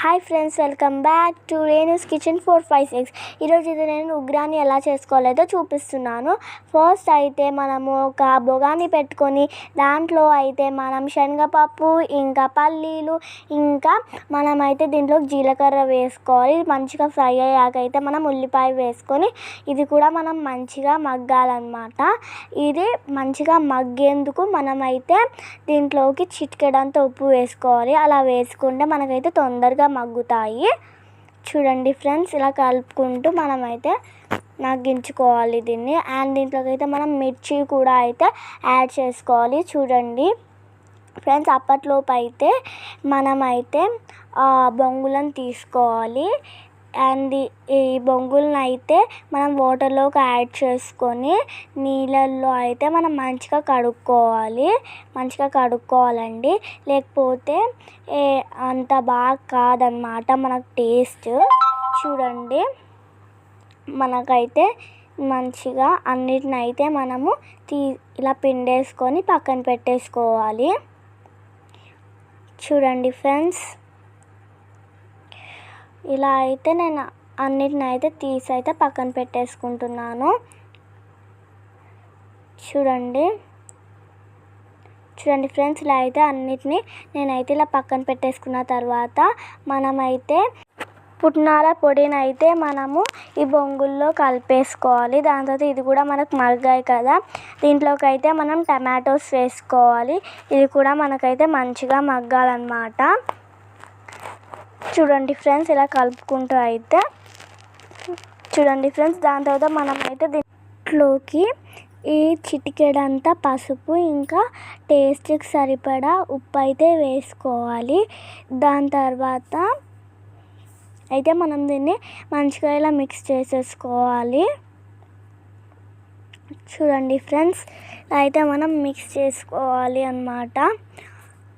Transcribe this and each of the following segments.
Hi friends welcome back to Renu's kitchen four five six. ఈరోజు ఇది నేను ఉగ్రాన్ని ఎలా చేసుకోలేదో చూపిస్తున్నాను. ఫస్ట్ అయితే మనము ఒక బొగాని పెట్టుకొని దాంట్లో అయితే మనం శనగపప్పు ఇంకా పల్లీలు ఇంకా మనమైతే దీంట్లో జీలకర్ర వేసుకోవాలి. మంచిగా ఫ్రై అయ్యాక అయితే మనం ఉల్లిపాయ వేసుకొని ఇది కూడా మనం మంచిగా మగ్గాలన్నమాట. ఇది మంచిగా మగ్గేందుకు మనమైతే దీంట్లోకి చిటికెడంత ఉప్పు వేసుకోవాలి. అలా వేసుకుంటే మనకైతే తొందరగా మగ్గుతాయి. చూడండి ఫ్రెండ్స్ ఇలా కలుపుకుంటూ మనమైతే నగ్గించుకోవాలి దీన్ని. అండ్ దీంట్లోకి అయితే మనం మిర్చి కూడా అయితే యాడ్ చేసుకోవాలి. చూడండి ఫ్రెండ్స్ అప్పట్లోపు అయితే మనమైతే బొంగులను తీసుకోవాలి. అండ్ ఈ బొంగులను అయితే మనం వాటర్లోకి యాడ్ చేసుకొని నీళ్ళల్లో అయితే మనం మంచిగా కడుక్కోవాలి. మంచిగా కడుక్కోవాలండి. లేకపోతే ఏ అంత బాగా కాదనమాట మనకు టేస్ట్. చూడండి. మనకైతే మంచిగా అన్నిటిని అయితే మనము తీ ఇలా పిండేసుకొని పక్కన పెట్టేసుకోవాలి. చూడండి ఫ్రెండ్స్. ఇలా అయితే నేను అన్నిటిని అయితే తీసి అయితే పక్కన పెట్టేసుకుంటున్నాను. చూడండి. చూడండి ఫ్రెండ్స్ ఇలా అయితే అన్నిటినీ నేనైతే ఇలా పక్కన పెట్టేసుకున్న తర్వాత మనమైతే పుట్నాల పొడిని అయితే మనము ఈ బొంగుల్లో కలిపేసుకోవాలి. దాని తర్వాత ఇది కూడా మనకు మగ్గాయి కదా. దీంట్లోకి అయితే మనం టమాటోస్ వేసుకోవాలి. ఇది కూడా మనకైతే మంచిగా మగ్గాలన్నమాట. చూడండి ఫ్రెండ్స్ ఇలా కలుపుకుంటూ అయితే చూడండి ఫ్రెండ్స్ దాని తర్వాత మనం అయితే దీంట్లోకి ఈ చిటికెడంతా పసుపు ఇంకా టేస్ట్కి సరిపడా ఉప్పు అయితే వేసుకోవాలి. దాని తర్వాత అయితే మనం దీన్ని మంచిగా ఇలా మిక్స్ చేసేసుకోవాలి. చూడండి ఫ్రెండ్స్ అయితే మనం మిక్స్ చేసుకోవాలి అన్నమాట.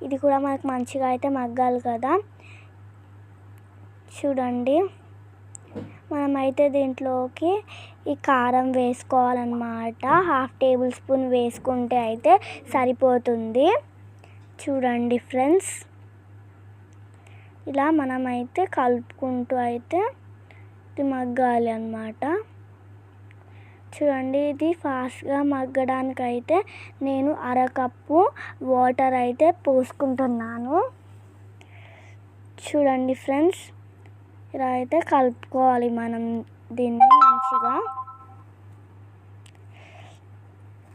ఇది కూడా మనకు మంచిగా అయితే మగ్గాలి కదా. చూడండి. మనమైతే దీంట్లోకి ఈ కారం వేసుకోవాలన్నమాట. హాఫ్ టేబుల్ స్పూన్ వేసుకుంటే అయితే సరిపోతుంది. చూడండి ఫ్రెండ్స్. ఇలా మనమైతే కలుపుకుంటూ అయితే ఇది మగ్గాలి అన్నమాట. చూడండి ఇది ఫాస్ట్గా మగ్గడానికి అయితే నేను అరకప్పు వాటర్ అయితే పోసుకుంటున్నాను. చూడండి ఫ్రెండ్స్. ఇలా అయితే కలుపుకోవాలి మనం దీన్ని మంచిగా.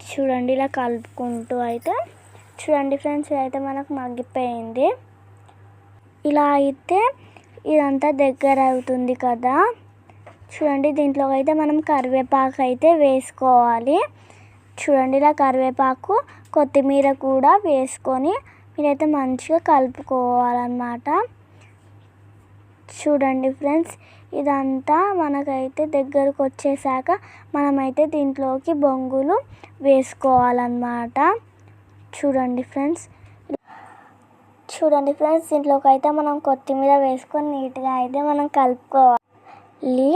చూడండి ఇలా కలుపుకుంటూ అయితే చూడండి ఫ్రెండ్స్ అయితే మనకు మగ్గిపోయింది. ఇలా అయితే ఇదంతా దగ్గర అవుతుంది కదా. చూడండి దీంట్లో అయితే మనం కరివేపాకు అయితే వేసుకోవాలి. చూడండి ఇలా కరివేపాకు కొత్తిమీర కూడా వేసుకొని మీరైతే మంచిగా కలుపుకోవాలన్నమాట. చూడండి ఫ్రెండ్స్ ఇదంతా మనకైతే దగ్గరకు వచ్చేసాక మనమైతే దీంట్లోకి బొంగులు వేసుకోవాలన్నమాట. చూడండి ఫ్రెండ్స్. చూడండి ఫ్రెండ్స్ దీంట్లోకి అయితే మనం కొత్తిమీర వేసుకొని నీట్గా అయితే మనం కలుపుకోవాలి.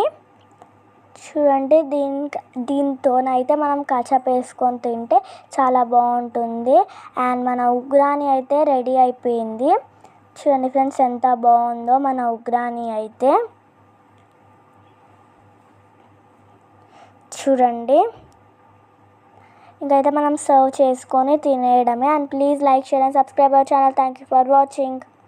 చూడండి దీని దీంతోనైతే మనం కచప్ వేసుకొని తింటే చాలా బాగుంటుంది. అండ్ మన ఉగ్రాని అయితే రెడీ అయిపోయింది. చూడండి ఫ్రెండ్స్ ఎంత బాగుందో మన ఉగ్రాని అయితే. చూడండి. ఇంకైతే మనం సర్వ్ చేసుకొని తినేయడమే. And please like share and subscribe our channel. Thank you for watching.